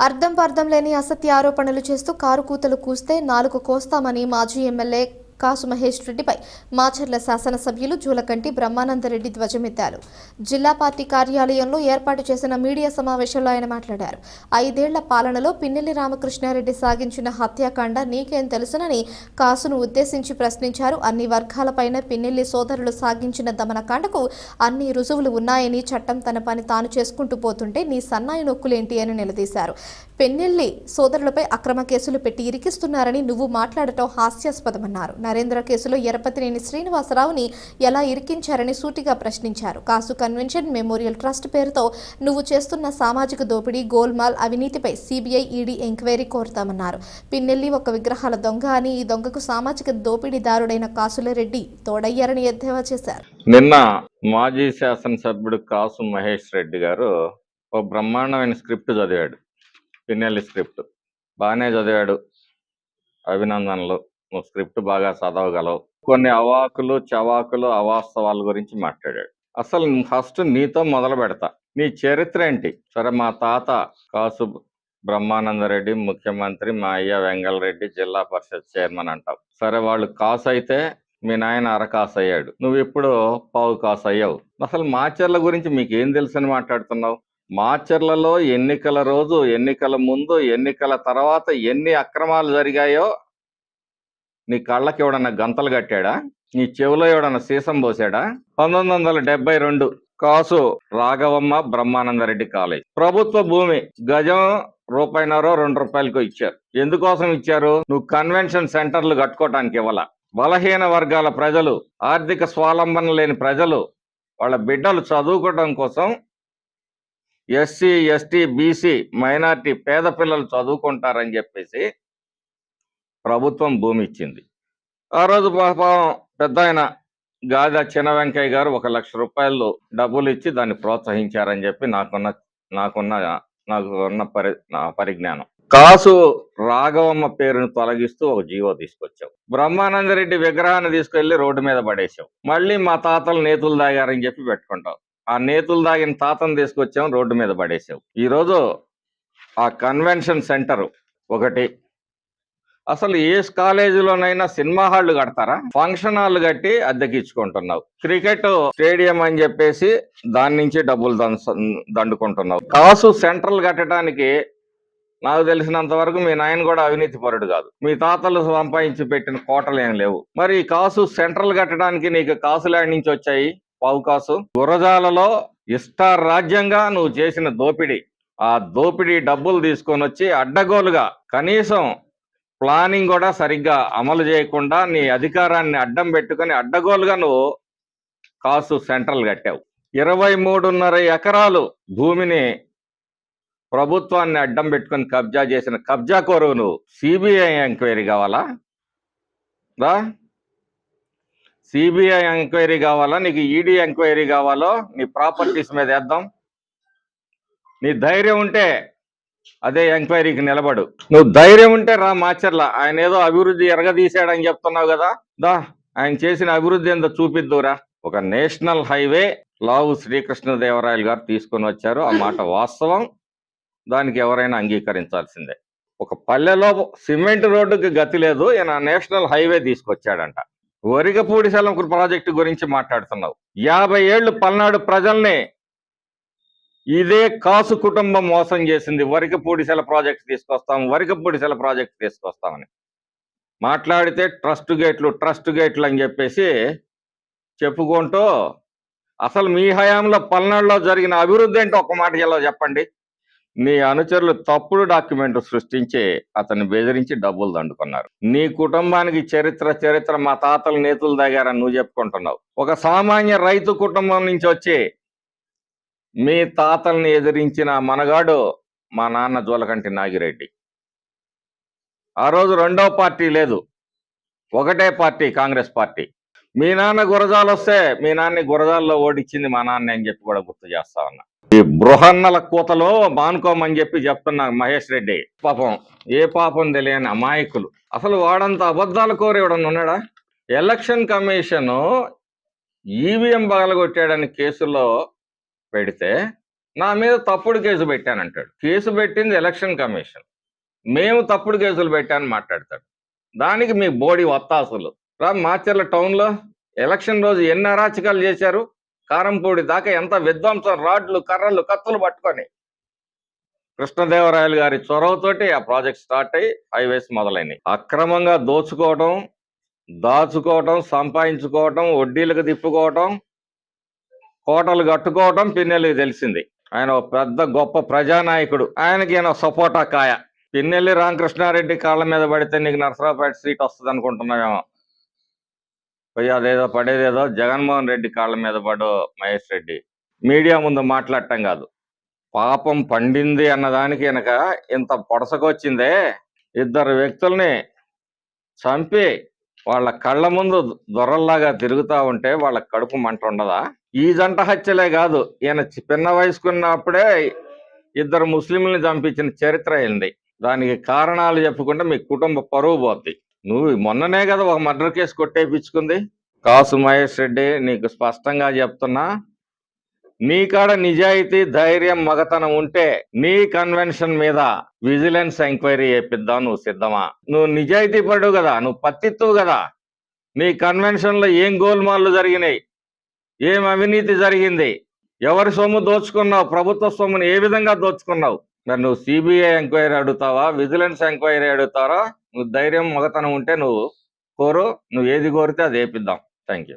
అర్థం పర్థం లేని అసత్య ఆరోపణలు చేస్తూ కారు కూతలు కూస్తే నాలుగు కోస్తామని మాజీ ఎమ్మెల్యే కాసు మహేష్ రెడ్డిపై మాచర్ల శాసనసభ్యులు జూలకంటి బ్రహ్మానందరెడ్డి ధ్వజమెత్తారు. జిల్లా పార్టీ కార్యాలయంలో ఏర్పాటు చేసిన మీడియా సమావేశంలో ఆయన మాట్లాడారు. ఐదేళ్ళ పాలనలో పిన్నెల్లి రామకృష్ణారెడ్డి సాగించిన హత్యాకాండ నీకేం తెలుసునని కాసును ఉద్దేశించి ప్రశ్నించారు. అన్ని వర్గాలపైన పిన్నెల్లి సోదరులు సాగించిన దమనకాండకు అన్ని రుజువులు ఉన్నాయని చట్టం తన పని తాను చేసుకుంటూ పోతుంటే నీ సన్నాయి నొక్కులేంటి అని నిలదీశారు. పెన్నెల్లి సోదరులపై అక్రమ కేసులు పెట్టి ఇరికిస్తున్నారని నువ్వు మాట్లాడటం హాస్యాస్పదమన్నారు. నరేంద్ర కేసులో ఎరపతినేని శ్రీనివాసరావుని ఎలా ఇరికించారని సూటిగా ప్రశ్నించారు. కాసు కన్వెన్షన్ మెమోరియల్ ట్రస్ట్ పేరుతో నువ్వు చేస్తున్న సామాజిక దోపిడీ గోల్మాల్ అవినీతిపై సిబిఐ ఈడీ ఎంక్వైరీ కోరుతామన్నారు. పిన్నెల్లి ఒక విగ్రహాల దొంగ అని ఈ దొంగకు సామాజిక దోపిడీదారుడైన కాసుల రెడ్డి తోడయ్యారని ఎద్దేవా చేశారు. నిన్న మాజీ శాసనసభ్యుడు కాసు మహేష్ రెడ్డి గారు ఓ బ్రహ్మాండమైన స్క్రిప్ట్ చదివాడు. పిన్నెల్లి స్క్రిప్ట్. బాగానే చదివాడు. అభినందనలు. నువ్వు స్క్రిప్ట్ బాగా చదవగలవు. కొన్ని అవాకులు చవాకులు అవాస్తవాల గురించి మాట్లాడాడు. అసలు ఫస్ట్ నీతో మొదలు పెడతా. నీ చరిత్ర ఏంటి? సరే మా తాత కాసు బ్రహ్మానందరెడ్డి ముఖ్యమంత్రి మా అయ్య వెంగళరెడ్డి జిల్లా పరిషత్ చైర్మన్ అంటావు. సరే వాళ్ళు కాసు అయితే మీ నాయన అరకాసు అయ్యాడు నువ్వు ఇప్పుడు పావు కాసు అయ్యావు అసలు మాచర్ల గురించి మీకు ఏం తెలుసని మాట్లాడుతున్నావు? మాచర్లలో ఎన్నికల రోజు ఎన్నికల ముందు ఎన్నికల తర్వాత ఎన్ని అక్రమాలు జరిగాయో నీ కళ్ళకి ఎవడన్నా గంతలు కట్టాడా? నీ చెవిలో ఎవడన్నా సీసం పోసాడా? పంతొమ్మిది వందల డెబ్బై రెండు కాసు రాఘవమ్మ బ్రహ్మానందరెడ్డి కాలేజ్. ప్రభుత్వ భూమి గజం రూపాయినరో రెండు రూపాయలకు ఇచ్చారు. ఎందుకోసం ఇచ్చారు? నువ్వు కన్వెన్షన్ సెంటర్లు కట్టుకోవటానికి ఇవ్వాల. బలహీన వర్గాల ప్రజలు ఆర్థిక స్వాలంబన లేని ప్రజలు వాళ్ళ బిడ్డలు చదువుకోవడం కోసం ఎస్సీ ఎస్టీ బీసీ మైనార్టీ పేద పిల్లలు చదువుకుంటారని చెప్పేసి ప్రభుత్వం భూమి ఇచ్చింది ఆ రోజు పాపం పెద్ద ఆయన గాదా చిన్న వెంకయ్య గారు ఒక లక్ష రూపాయలు డబ్బులు ఇచ్చి దాన్ని ప్రోత్సహించారని చెప్పి నాకున్న నాకున్న నాకు ఉన్న పరి నా పరిజ్ఞానం. కాసు రాఘవమ్మ పేరును తొలగిస్తూ ఒక జీవో తీసుకొచ్చావు బ్రహ్మానందరెడ్డి విగ్రహాన్ని తీసుకెళ్ళి రోడ్డు మీద పడేసావు మళ్ళీ మా తాతలు నేతులు దాగారని చెప్పి పెట్టుకుంటావు ఆ నేతులు దాగిన తాతను తీసుకొచ్చాం రోడ్డు మీద పడేసావు ఈరోజు ఆ కన్వెన్షన్ సెంటర్ ఒకటి అసలు ఏ కాలేజీలోనైనా సినిమా హాళ్ళు కడతారా? ఫంక్షన్ హాల్ కట్టి అద్దెకి ఇచ్చుకుంటున్నావు క్రికెట్ స్టేడియం అని చెప్పేసి దాని నుంచి డబ్బులు దండుకుంటున్నావు. కాసు సెంట్రల్ కట్టడానికి నాకు తెలిసినంత వరకు మీ నాయన కూడా అవినీతి పరుడు కాదు. మీ తాతలు సంపాదించి పెట్టిన కోటలు ఏం లేవు. మరి కాసు సెంట్రల్ కట్టడానికి నీకు కాసు ల్యాండ్ నుంచి వచ్చాయి? పావు కాసు. గురజాలలో ఇష్టార్ రాజ్యంగా నువ్వు చేసిన దోపిడీ. ఆ దోపిడీ డబ్బులు తీసుకొని వచ్చి అడ్డగోలుగా కనీసం ప్లానింగ్ కూడా సరిగ్గా అమలు చేయకుండా నీ అధికారాన్ని అడ్డం పెట్టుకొని అడ్డగోలుగా నువ్వు కాసు సెంట్రల్ కట్టావు. ఇరవై మూడున్నర ఎకరాలు భూమిని ప్రభుత్వాన్ని అడ్డం పెట్టుకొని కబ్జా చేసిన కబ్జా కోరువు నువ్వు. సిబిఐ ఎంక్వైరీ కావాలా? రా. సిబిఐ ఎంక్వైరీ కావాలా? నీకు ఈడీ ఎంక్వైరీ కావాలో? నీ ప్రాపర్టీస్ మీద వేద్దాం. నీ ధైర్యం ఉంటే అదే ఎంక్వైరీకి నిలబడు. నువ్వు ధైర్యం ఉంటే రా మాచర్ల. ఆయన ఏదో అభివృద్ధి ఎరగదీశాడని చెప్తున్నావు కదా. దా ఆయన చేసిన అభివృద్ధి ఏందో చూపిద్దురా ఒక నేషనల్ హైవే లావు శ్రీకృష్ణదేవరాయలు గారు తీసుకొని వచ్చారు. ఆ మాట వాస్తవం. దానికి ఎవరైనా అంగీకరించాల్సిందే. ఒక పల్లెలో సిమెంట్ రోడ్డుకి గతి లేదు. ఈయన నేషనల్ హైవే తీసుకొచ్చాడంట. వరిగపూడిశలం ప్రాజెక్టు గురించి మాట్లాడుతున్నావు. యాభై ఏళ్ళు పల్నాడు ప్రజల్ని ఇదే కాసు కుటుంబం మోసం చేసింది. వరికపూడిసెల ప్రాజెక్ట్ తీసుకొస్తాం వరికపూడిసెల ప్రాజెక్ట్ తీసుకొస్తామని. మాట్లాడితే ట్రస్ట్ గేట్లు ట్రస్ట్ గేట్లు అని చెప్పేసి చెప్పుకుంటూ అసలు మీ హయాంలో పల్నాడులో జరిగిన అభివృద్ధి ఏంటో ఒక మాట ఎలా చెప్పండి? నీ అనుచరులు తప్పుడు డాక్యుమెంట్ సృష్టించి అతన్ని బెదిరించి డబ్బులు దండుకున్నారు. నీ కుటుంబానికి చరిత్ర చరిత్ర మా తాతలు నేతలు దగ్గర నువ్వు చెప్పుకుంటున్నావు. ఒక సామాన్య రైతు కుటుంబం నుంచి వచ్చి మీ తాతల్ని ఎదిరించిన మనగాడు మా నాన్న జోలకంటి నాగిరెడ్డి. ఆ రోజు రెండో పార్టీ లేదు. ఒకటే పార్టీ కాంగ్రెస్ పార్టీ. మీ నాన్న గురజాలు వస్తే మీ నాన్ని గురజాల్లో ఓడించింది మా నాన్న అని చెప్పి కూడా గుర్తు చేస్తా ఉన్నా. ఈ బృహన్నల కూతలో మానుకోమని చెప్పి చెప్తున్నా మహేష్ రెడ్డి పాపం ఏ పాపం తెలియని అమాయకులు. అసలు వాడంత అబద్ధాలు కోరి ఎవడన్నా ఉన్నాడా? ఎలక్షన్ కమిషన్ ఈవీఎం బగలగొట్టాడని కేసులో పెడితే నా మీద తప్పుడు కేసు పెట్టానంటాడు. కేసు పెట్టింది ఎలక్షన్ కమిషన్. మేము తప్పుడు కేసులు పెట్టాను మాట్లాడతాడు. దానికి మీ బోడి వత్తాసులు. రా మాచర్ల టౌన్లో ఎలక్షన్ రోజు ఎన్ని అరాచకాలు చేశారు? కారంపూడి దాకా ఎంత విధ్వంసం రాడ్లు కర్రలు కత్తులు పట్టుకొని. కృష్ణదేవరాయలు గారి చొరవతోటి ఆ ప్రాజెక్ట్ స్టార్ట్ అయ్యి హైవేస్ మొదలైనవి అక్రమంగా దోచుకోవడం దాచుకోవటం సంపాదించుకోవటం వడ్డీలకు తిప్పుకోవటం కోటలు కట్టుకోవటం పిన్నెల్లికి తెలిసింది. ఆయన ఒక పెద్ద గొప్ప ప్రజానాయకుడు. ఆయనకి ఈయన సపోటా కాయ. పిన్నెల్లి రామకృష్ణారెడ్డి కాళ్ళ మీద పడితే నీకు నరసరావుపేట సీట్ వస్తుంది అనుకుంటున్నామేమో పోయి అదేదో పడేదేదో జగన్మోహన్ రెడ్డి కాళ్ళ మీద పడు మహేష్ రెడ్డి. మీడియా ముందు మాట్లాడటం కాదు. పాపం పండింది అన్నదానికి వెనక ఇంత పొడసకొచ్చిందే. ఇద్దరు వ్యక్తుల్ని చంపి వాళ్ళ కళ్ళ ముందు దొరల్లాగా తిరుగుతా ఉంటే వాళ్ళ కడుపు మంట ఉండదా? ఈ జంట హత్యలే కాదు. ఈయన చిన్న వయసుకున్నప్పుడే ఇద్దరు ముస్లింలను చంపించిన చరిత్ర అయింది దానికి కారణాలు చెప్పుకుంటే మీ కుటుంబ పరువు పోద్ది. నువ్వు మొన్ననే కదా ఒక మర్డర్ కేసు కొట్టేపించుకుంది. కాసు మహేష్ రెడ్డి నీకు స్పష్టంగా చెప్తున్నా నీకాడ నిజాయితీ ధైర్యం మగతనం ఉంటే నీ కన్వెన్షన్ మీద విజిలెన్స్ ఎంక్వైరీ చేపిద్దాం నువ్వు సిద్ధమా? నువ్వు నిజాయితీ పడు కదా నువ్వు పత్తిత్తువు కదా. నీ కన్వెన్షన్లో ఏం గోల్మాల్లు జరిగినాయి? ఏం అవినీతి జరిగింది? ఎవరి సొమ్ము దోచుకున్నావు? ప్రభుత్వ సొమ్ముని ఏ విధంగా దోచుకున్నావు? మరి నువ్వు సిబిఐ ఎంక్వైరీ అడుగుతావా? విజిలెన్స్ ఎంక్వైరీ అడుగుతారా? నువ్వు ధైర్యం మగతనం ఉంటే నువ్వు కోరు నువ్వు ఏది కోరితే అది వేపిద్దాం. Thank you